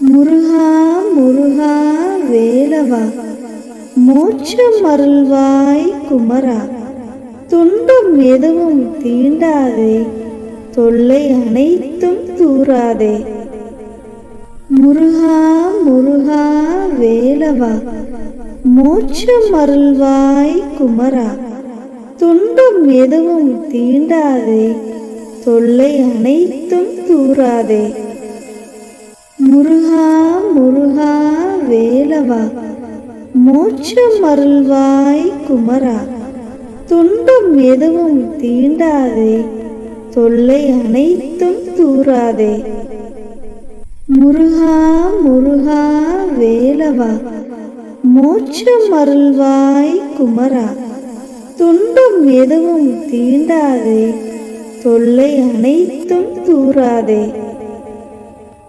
முருகா முருகா வேலவா மோட்சம் அருள்வாய் குமரா. துன்பம் எதுவும் தீண்டாதே தொல்லை அனைத்தும் தூராதே. முருகா முருகா வேலவா மோட்சம் அருள்வாய் குமரா. துன்பம் எதுவும் தீண்டாதே தொல்லை அனைத்தும் தூராதே. முருகா மோட்சம் அருள்வாய் குமரா. துன்பம் எதுவும் தீண்டாதே. தொல்லை அனைத்தும் தூராதே. முருகா முருகா வேலவா. மோட்சம் அருள்வாய் குமரா. துன்பம் எதுவும் தீண்டாதே. தொல்லை அனைத்தும் தூராதே.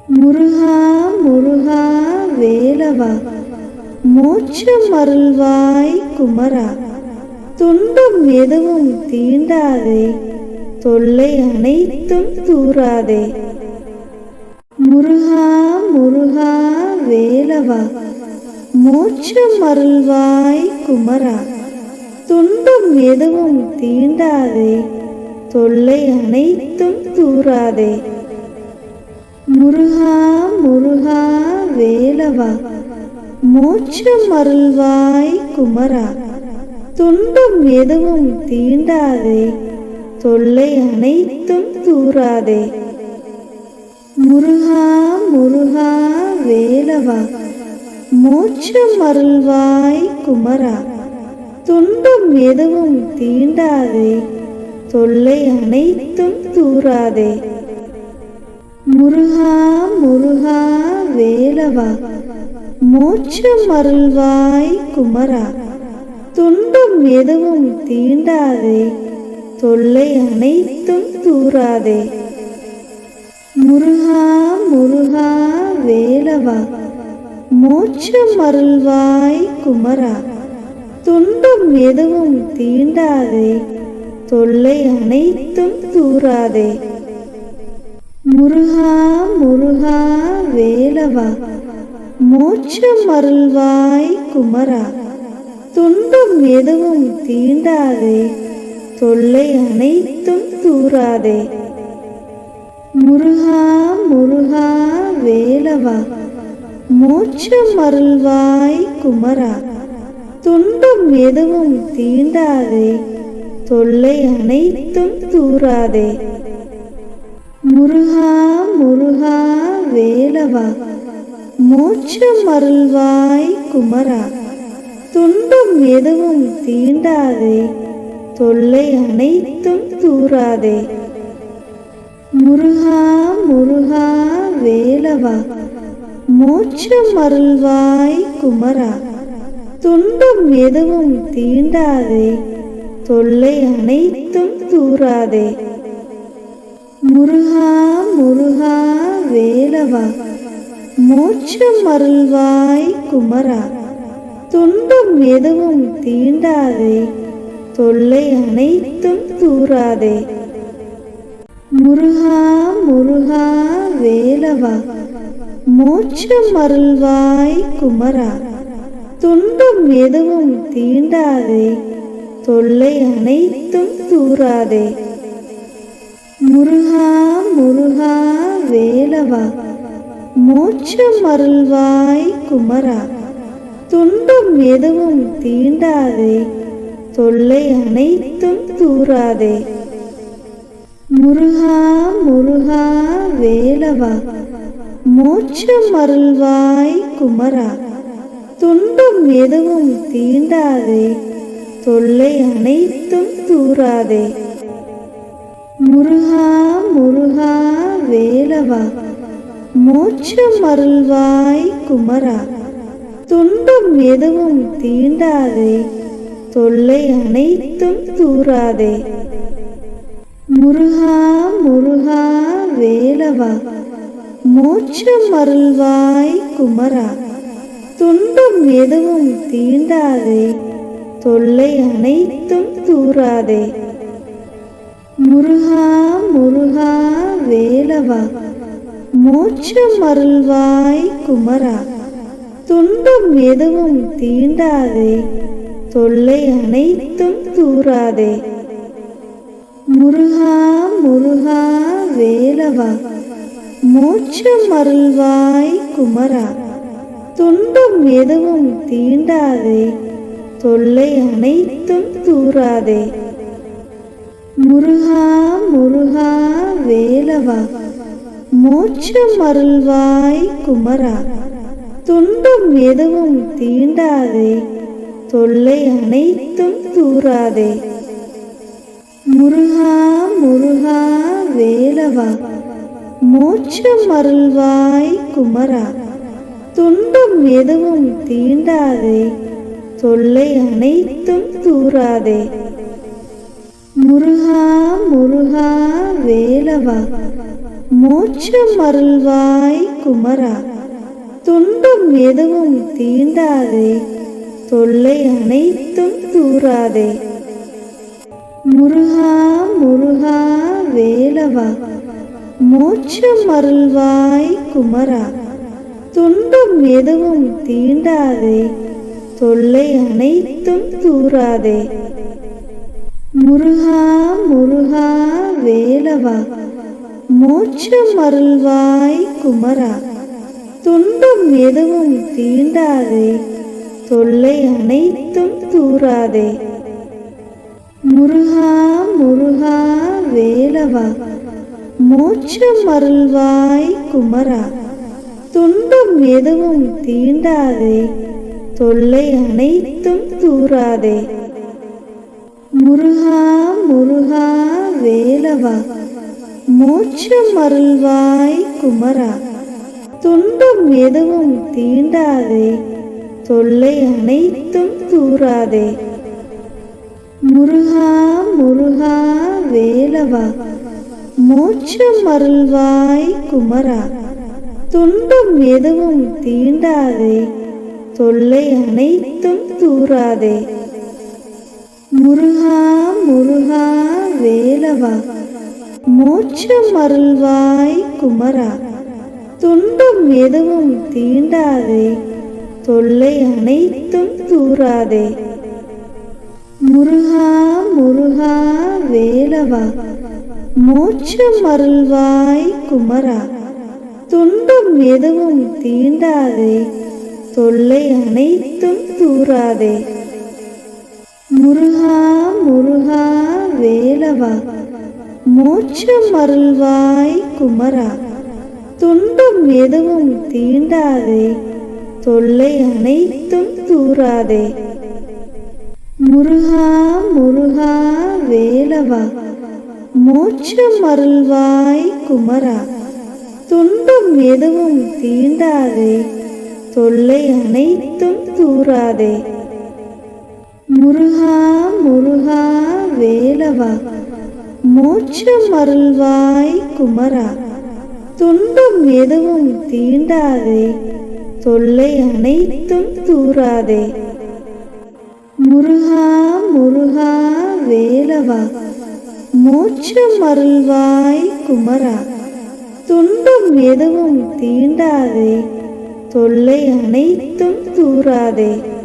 முருகா முருகா வேலவா. மோட்சம் அருள்வாய் குமரா. துன்பம் எதுவும் தீண்டாதே. தொல்லை அனைத்தும் தூராதே. முருகா முருகா வேலவா. மோட்சம் அருள்வாய் குமரா. துன்பம் எதுவும் தீண்டாதே. தொல்லை அனைத்தும் தூராதே. முருகா முருகா வேலவா. மோட்சம் அருள்வாய் குமரா. துன்பம் எதுவும் தீண்டாதே. தொல்லை அனைத்தும் தூராதே. முருகா முருகா வேலவா. மோட்சம் அருள்வாய் குமரா. துன்பம் எதுவும் தீண்டாதே. தொல்லை அனைத்தும் தூராதே. முருகா முருகா வேலவா. மோட்சம் அருள்வாய் குமரா. துன்பம் எதுவும் தீண்டாதே. தொல்லை அனைத்தும் தூராதே. முருகா முருகா வேலவா. மோட்சம் அருள்வாய் குமரா. துன்பம் எதுவும் தீண்டாதே. தொல்லை அனைத்தும் தூராதே. முருகா முருகா வேலவா. மோட்சம் அருள்வாய் குமரா. துன்பம் எதுவும் தீண்டாதே. தொல்லை அனைத்தும் தூராதே. முருகா முருகா வேலவா. மோட்சம் அருள்வாய் குமரா. துன்பம் எதுவும் தீண்டாதே. தொல்லை அனைத்தும் தூராதே. முருகா முருகா வேலவா. மோட்சம் அருள்வாய் குமரா. துன்பம் எதுவும் தீண்டாதே. தொல்லை அனைத்தும் தூராதே. முருகா முருகா வேலவா. மோட்சம் அருள்வாய் குமரா. துன்பம் எதுவும் தீண்டாதே. தொல்லை அனைத்தும் தூராதே. முருகா முருகா வேலவா. மோட்சம் அருள்வாய் குமரா. துன்பம் எதுவும் தீண்டாதே. தொல்லை அனைத்தும் தூராதே. முருகா முருகா வேலவா. மோட்சம் அருள்வாய் குமரா. துன்பம் எதுவும் தீண்டாதே. தொல்லை அனைத்தும் தூராதே. முருகா முருகா வேலவா. மோட்சம் அருள்வாய் குமரா. துன்பம் எதுவும் தீண்டாதே தொல்லை அனைத்தும் தூராதே. முருகா முருகா வேலவா மோட்சம் அருள்வாய் குமரா. துன்பம் எதுவும் தீண்டாதே தொல்லை அனைத்தும் தூராதே. முருகா முருகா வேலவா மோட்சம் அருள்வாய் குமரா. துன்பம் எதுவும் தீண்டாதே தொல்லை அனைத்தும் தூராதே. முருகா முருகா வேலவா மோட்சம் அருள்வாய் குமரா. துன்பம் எதுவும் தீண்டாதே தொல்லை அனைத்தும் தூராதே. முருகா முருகா வேலவா மோட்சம் அருள்வாய் குமரா. துன்பம் எதுவும் தீண்டாதே. தொல்லை அனைத்தும் தூராதே. முருகா முருகா வேலவா. மோட்சம் அருள்வாய் குமரா. துன்பம் எதுவும் தீண்டாதே. தொல்லை அனைத்தும் தூராதே. முருகா முருகா வேலவா. மோட்சம் அருள்வாய் குமரா. துன்பம் எதுவும் தீண்டாதே. தொல்லை அனைத்தும் தூராதே. முருகா முருகா வேலவா. மோட்சம் அருள்வாய் குமரா. துன்பம் எதுவும் தீண்டாதே. தொல்லை அனைத்தும் தூராதே. முருகா முருகா வேலவா. மோட்சம் அருள்வாய் குமரா. துன்பம் எதுவும் தீண்டாதே. தொல்லை அனைத்தும் தூராதே. முருகா முருகா வேலவா. மோட்சம் அருள்வாய் குமரா. துன்பம் எதுவும் தீண்டாதே. தொல்லை அனைத்தும் தூராதே. முருகா முருகா வேலவா. மோட்சம் அருள்வாய் குமரா. துன்பம் எதுவும் தீண்டாதே. தொல்லை அனைத்தும் தூராதே. முருகா முருகா வேலவா. மோட்சம் அருள்வாய் குமரா. துன்பம் எதுவும் தீண்டாதே. தொல்லை அனைத்தும் தூராதே. முருகா முருகா வேலவா. மோட்சம் அருள்வாய் குமரா. துன்பம் எதுவும் தீண்டாதே தொல்லை அனைத்தும் தூராதே. முருகா முருகா வேலவா மோட்சம் அருள்வாய் குமரா. துன்பம் எதுவும் தீண்டாதே தொல்லை அனைத்தும் தூராதே. முருகா முருகா வேலவா மோட்சம் அருள்வாய் குமரா. துன்பம் எதுவும் தீண்டாதே. தொல்லை அனைத்தும் தூராதே. முருகா முருகா வேலவா. மோட்சம் அருள்வாய் குமரா. துன்பம் எதுவும் தீண்டாதே. தொல்லை அனைத்தும் தூராதே. முருகா முருகா வேலவா. மோட்சம் அருள்வாய் குமரா. துன்பம் எதுவும் தீண்டாதே. தொல்லை அனைத்தும் தூராதே. முருகா முருகா வேலவா. மோட்சம் அருள்வாய் குமரா. துன்பம் எதுவும் தீண்டாதே. தொல்லை அனைத்தும் தூராதே. முருகா முருகா வேலவா. மோட்சம் அருள்வாய் குமரா. துன்பம் எதுவும் தீண்டாதே. தொல்லை அனைத்தும் தூராதே. முருகா முருகா வேலவா. மோட்சம் அருள்வாய் குமரா. துன்பம் எதுவும் தீண்டாதே. தொல்லை அனைத்தும் தூராதே.